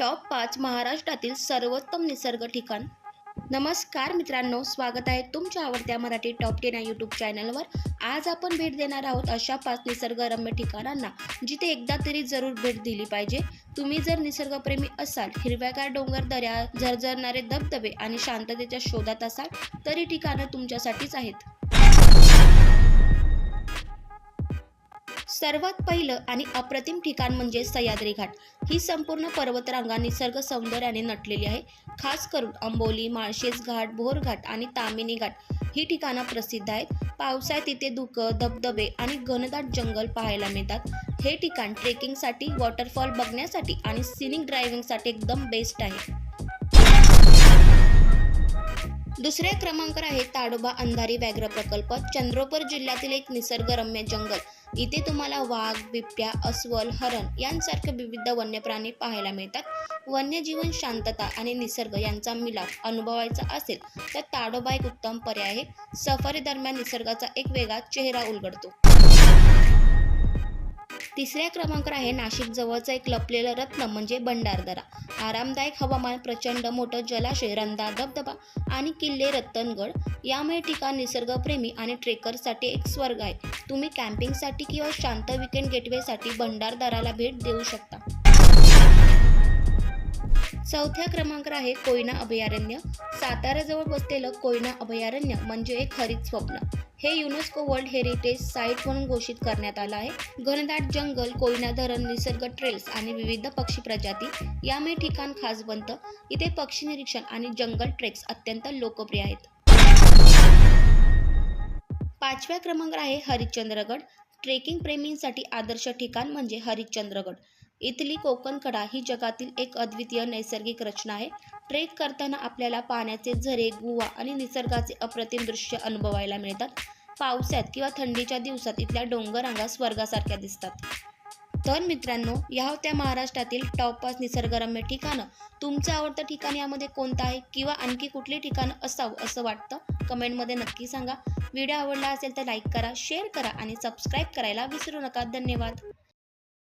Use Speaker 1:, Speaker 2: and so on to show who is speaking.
Speaker 1: Top पाच महाराष्ट्रातील सर्वोत्तम निसर्ग ठिकाण. नमस्कार मित्रांनो स्वागत आहे तुमच्या आवडत्या मराठी टॉप टेन या यूट्यूब चॅनलवर. आज आपण भेट देणार आहोत अशा पाच निसर्गरम्य ठिकाणांना जिथे एकदा तरी जरूर भेट दिली पाहिजे. तुम्ही जर निसर्गप्रेमी असाल हिरव्यागार डोंगर दऱ्या झरझरणारे धबधबे आणि शांततेच्या शोधात असाल तरी ठिकाणं तुमच्यासाठीच आहेत. सर्वात पहिलं आणि अप्रतिम ठिकाण म्हणजे सह्याद्री घाट. ही संपूर्ण पर्वतरांगा निसर्ग सौंदर्याने नटलेली आहे. खास करून अंबोली माळशेज घाट भोरघाट आणि तामिनी घाट ही ठिकाणं प्रसिद्ध आहेत. पावसाळ्यात इथे धुकं धबधबे आणि घनदाट जंगल पाहायला मिळतात. हे ठिकाण ट्रेकिंगसाठी वॉटरफॉल बघण्यासाठी आणि सिनिक ड्रायव्हिंगसाठी एकदम बेस्ट आहे. दुसऱ्या क्रमांकावर आहे ताडोबा अंधारी व्याघ्र प्रकल्प चंद्रपूर जिल्ह्यातील एक निसर्गरम्य जंगल. इथे तुम्हाला वाघ बिबट्या अस्वल हरण यांसारखे विविध वन्य प्राणी पाहायला मिळतात. वन्यजीवन शांतता आणि निसर्ग यांचा मिलाप अनुभवायचा असेल तर ताडोबा एक उत्तम पर्याय आहे. सफारी दरम्यान निसर्गाचा एक वेगळा चेहरा उलगडतो. तिसऱ्या क्रमांकावर आहे नाशिक. जवळचं एक लपलेलं रत्न म्हणजे भंडारदरा. आरामदायक हवामान प्रचंड मोठं जलाशय रंधा धबधबा आणि किल्ले रत्तनगड यामुळे ठिकाण निसर्गप्रेमी आणि ट्रेकरसाठी एक स्वर्ग आहे. तुम्ही कॅम्पिंगसाठी किंवा शांत विकेंड गेटवेसाठी भंडारदराला भेट देऊ शकता. चौथ्या क्रमांकावर आहे कोयना अभयारण्य. साताऱ्याजवळ बसलेलं कोयना अभयारण्य म्हणजे एक हरित स्वप्न. हे युनेस्को वर्ल्ड हेरिटेज साईट म्हणून घोषित करण्यात आलं आहे. घनदाट जंगल कोयना धरण निसर्ग ट्रेल्स आणि विविध पक्षी प्रजाती यामुळे ठिकाण खास बनतं. इथे पक्षी निरीक्षण आणि जंगल ट्रेक्स अत्यंत लोकप्रिय आहेत. पाचव्या क्रमांकावर आहे हरिश्चंद्रगड. ट्रेकिंग प्रेमींसाठी आदर्श ठिकाण म्हणजे हरिश्चंद्रगड. इथली कोकण कडा ही जगातील एक अद्वितीय नैसर्गिक रचना आहे. ट्रेक करताना आपल्याला पाण्याचे झरे गुवा आणि निसर्गाचे अप्रतिम दृश्य अनुभवायला मिळतात. पावसात किंवा थंडीच्या दिवसात इथल्या डोंगररांगा स्वर्गासारख्या दिसतात. तर मित्रांनो या होत्या महाराष्ट्रातील टॉप पाच निसर्गरम्य ठिकाणं. तुमचं आवडतं ठिकाण यामध्ये कोणतं आहे? किंवा आणखी कुठली ठिकाणं असावं असं वाटतं? कमेंटमध्ये नक्की सांगा. व्हिडिओ आवडला असेल तर लाईक करा शेअर करा आणि सबस्क्राईब करायला विसरू नका. धन्यवाद.